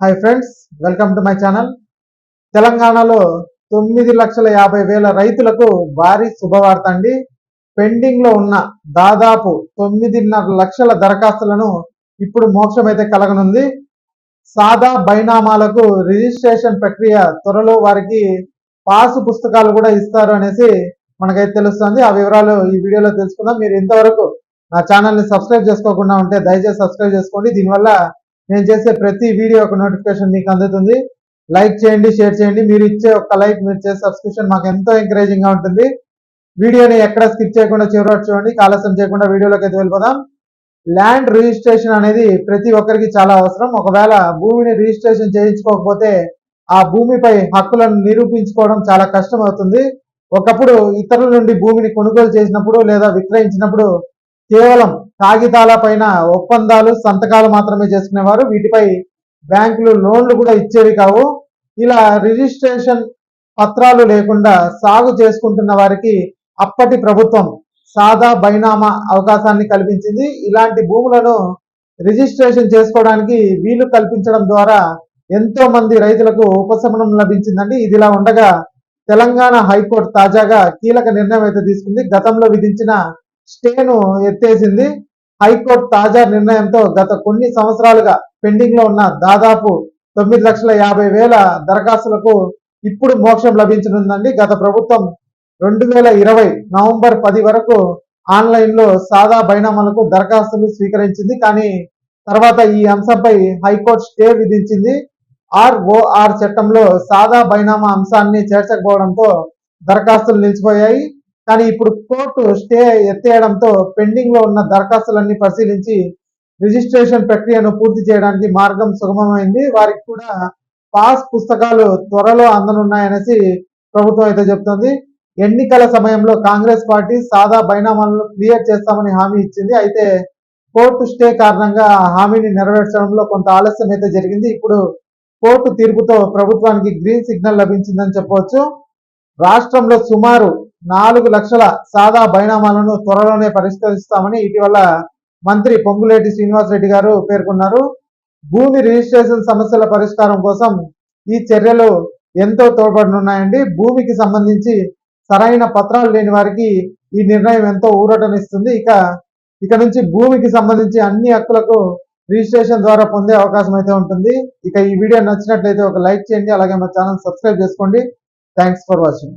Hi friends welcome to my channel తెలంగాణలో తొమ్మిది లక్షల యాభై వేల రైతులకు భారీ శుభవార్త అండి. పెండింగ్లో ఉన్న దాదాపు తొమ్మిదిన్నర లక్షల దరఖాస్తులను ఇప్పుడు మోక్షమైతే కలగనుంది. సాదా బైనామాలకు రిజిస్ట్రేషన్ ప్రక్రియ త్వరలో వారికి పాసు పుస్తకాలు కూడా ఇస్తారు అనేసి మనకైతే తెలుస్తుంది. ఆ వివరాలు ఈ వీడియోలో తెలుసుకుందాం. మీరు ఇంతవరకు నా ఛానల్ని సబ్స్క్రైబ్ చేసుకోకుండా ఉంటే దయచేసి సబ్స్క్రైబ్ చేసుకోండి. దీనివల్ల నేను చేసే ప్రతి వీడియో ఒక నోటిఫికేషన్ మీకు అందుతుంది. లైక్ చేయండి షేర్ చేయండి. మీరు ఇచ్చే ఒక లైక్ మీరు చేసే సబ్స్క్రిప్షన్ మాకు ఎంతో ఎంకరేజింగ్గా ఉంటుంది. వీడియోని ఎక్కడ స్కిప్ చేయకుండా చివరి చూడండి. ఆలస్యం చేయకుండా వీడియోలోకి అయితే వెళ్ళిపోదాం. ల్యాండ్ రిజిస్ట్రేషన్ అనేది ప్రతి ఒక్కరికి చాలా అవసరం. ఒకవేళ భూమిని రిజిస్ట్రేషన్ చేయించుకోకపోతే ఆ భూమిపై హక్కులను నిరూపించుకోవడం చాలా కష్టం అవుతుంది. ఒకప్పుడు ఇతరుల నుండి భూమిని కొనుగోలు చేసినప్పుడు లేదా విక్రయించినప్పుడు కేవలం కాగితాల పైన ఒప్పందాలు సంతకాలు మాత్రమే చేసుకునేవారు. వీటిపై బ్యాంకులు లోన్లు కూడా ఇచ్చేవి కావు. ఇలా రిజిస్ట్రేషన్ పత్రాలు లేకుండా సాగు చేసుకుంటున్న వారికి అప్పటి ప్రభుత్వం సాదా బైనామా అవకాశాన్ని కల్పించింది. ఇలాంటి భూములను రిజిస్ట్రేషన్ చేసుకోవడానికి వీలు కల్పించడం ద్వారా ఎంతో మంది రైతులకు ఉపశమనం లభించిందండి. ఇదిలా ఉండగా తెలంగాణ హైకోర్టు తాజాగా కీలక నిర్ణయం అయితే తీసుకుంది. గతంలో విధించిన స్టేను ఎత్తేసింది. హైకోర్టు తాజా నిర్ణయంతో గత కొన్ని సంవత్సరాలుగా పెండింగ్లో ఉన్న దాదాపు తొమ్మిది లక్షల యాభై వేల దరఖాస్తులకు ఇప్పుడు మోక్షం లభించనుందండి. గత ప్రభుత్వం రెండు వేల ఇరవై నవంబర్ పది వరకు ఆన్లైన్లో సాదా బైనామాలకు దరఖాస్తులు స్వీకరించింది. కానీ తర్వాత ఈ అంశంపై హైకోర్టు స్టే విధించింది. ఆర్ఓఆర్ చట్టంలో సాదా బైనామా అంశాన్ని చేర్చకపోవడంతో దరఖాస్తులు నిలిచిపోయాయి. కానీ ఇప్పుడు కోర్టు స్టే ఎత్తేయడంతో పెండింగ్లో ఉన్న దరఖాస్తులన్నీ పరిశీలించి రిజిస్ట్రేషన్ ప్రక్రియను పూర్తి చేయడానికి మార్గం సుగమమైంది. వారికి కూడా పాస్ పుస్తకాలు త్వరలో అందనున్నాయనేసి ప్రభుత్వం అయితే చెప్తుంది. ఎన్నికల సమయంలో కాంగ్రెస్ పార్టీ సాదా బైనామాలను క్లియర్ చేస్తామని హామీ ఇచ్చింది. అయితే కోర్టు స్టే కారణంగా హామీని నెరవేర్చడంలో కొంత ఆలస్యం అయితే జరిగింది. ఇప్పుడు కోర్టు తీర్పుతో ప్రభుత్వానికి గ్రీన్ సిగ్నల్ లభించిందని చెప్పవచ్చు. రాష్ట్రంలో సుమారు నాలుగు లక్షల సాదా బైనామాలను త్వరలోనే పరిష్కరిస్తామని ఇటీవల మంత్రి పొంగులేటి శ్రీనివాసరెడ్డి గారు పేర్కొన్నారు. భూమి రిజిస్ట్రేషన్ సమస్యల పరిష్కారం కోసం ఈ చర్యలు ఎంతో తోడ్పడనున్నాయండి. భూమికి సంబంధించి సరైన పత్రాలు లేని వారికి ఈ నిర్ణయం ఎంతో ఊరటనిస్తుంది. ఇక ఇక నుంచి భూమికి సంబంధించి అన్ని హక్కులకు రిజిస్ట్రేషన్ ద్వారా పొందే అవకాశం అయితే ఉంటుంది. ఇక ఈ వీడియో నచ్చినట్లయితే ఒక లైక్ చేయండి. అలాగే మా ఛానల్ సబ్స్క్రైబ్ చేసుకోండి. Thanks for watching.